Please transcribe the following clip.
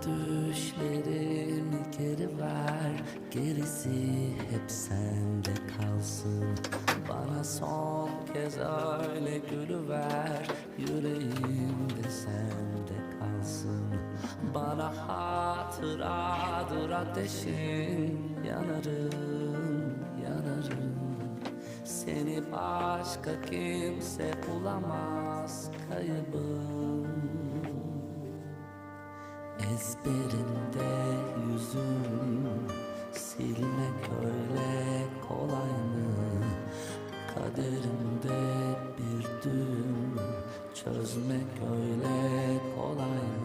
Düşlerimi geri ver Gerisi hep sende kalsın. Bana son kez öyle gülüver Yüreğimde sende kalsın. Bana hatıradır ateşin. Yanarım, yanarım. Seni başka kimse bulamaz. Kaybım Ezberinde yüzüm silmek öyle kolay mı? Kaderimde bir düğüm çözmek öyle kolay mı?